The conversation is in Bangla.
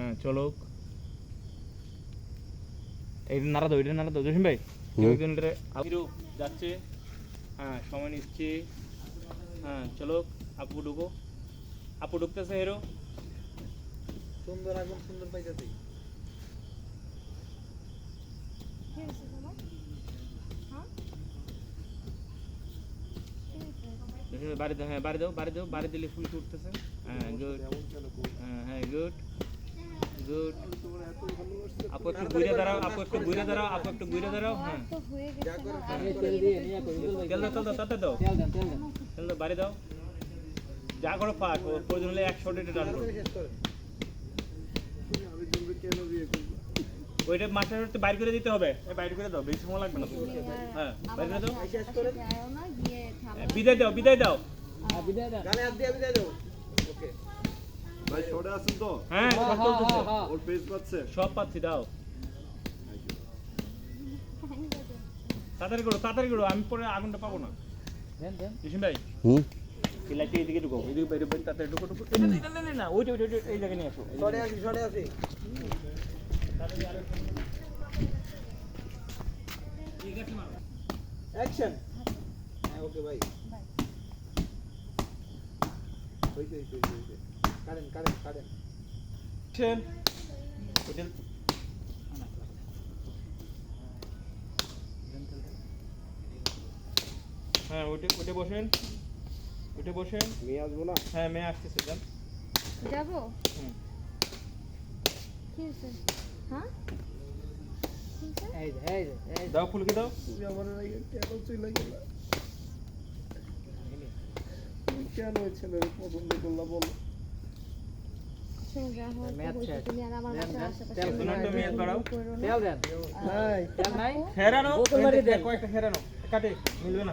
হ্যাঁ চলুক এই নাড়া দাও এটা নাড়া দাও। জসিম ভাই। হিরো যাচ্ছে। হ্যাঁ সময় নিচ্ছে। হ্যাঁ চলুক আপু ঢুকো। আপু ঢুকতেছে হিরো। সুন্দর আগুন সুন্দর হ্যাঁ? বাড়ি দাও হ্যাঁ বাড়ি দাও বাড়ি দাও বাড়ি দিলে ফুল উঠতেছে হ্যাঁ গুড হ্যাঁ হ্যাঁ গুড গুড। আপু একটু ঘুরে দাঁড়াও আপু একটু ঘুরে দাঁড়াও আপু একটু ঘুরে দাঁড়াও হ্যাঁ। হয়ে তেল দাও তেল দাও তাতে দাও। তেল দেন তেল দেন তেল দাও বাড়ি দাও। যা করো পাক ও প্রয়োজন হলে একশো এটা ডান করো। ওইটা মাছের একটু বাইর করে দিতে হবে। এই বাইর করে দাও বেশি সময় লাগবে না। হ্যাঁ বাইর করে দাও। থামো বিদায় দাও বিদায় দাও। হ্যাঁ বিদায় দাও। ওকে। ভাই শর্টে আছেন তো? হ্যাঁ হ্যাঁ, সব হ্যাঁ, হ্যাঁ। ওর পেজ পাচ্ছে? সব পাচ্ছি দাও। তাড়াতাড়ি করো তাড়াতাড়ি করো আমি পরে আগুনটা পাবো না। দেন দেন। জসিম ভাই। হুম? এই লাইটটা এইদিকে ঢুকো এইদিকে বাইরে বাইরে তাড়াতাড়ি ঢুকো ঢুকো। না, না, না, না ওইটা ওইটা ওইটা, এই জায়গায় নিয়ে আসো। আসি সরে আসি। ঠিক আছে মারো অ্যাকশন হ্যাঁ ওকে ভাই বাই কারেন কারেন কারেন। Ten. হোটেল হ্যাঁ ওইটা ওইটা বসেন। ওইটা বসেন। নিয়ে আসব না? হ্যাঁ মেয়ে আসতেছে যান। যাব? হুম। কি হয়েছে? হ্যাঁ। দাও ফুলকে দাও। তুমি আমার আগে কেন চলে গেলা। কেন ছেলের পছন্দ করলা বলো? কাটে মিলবে না।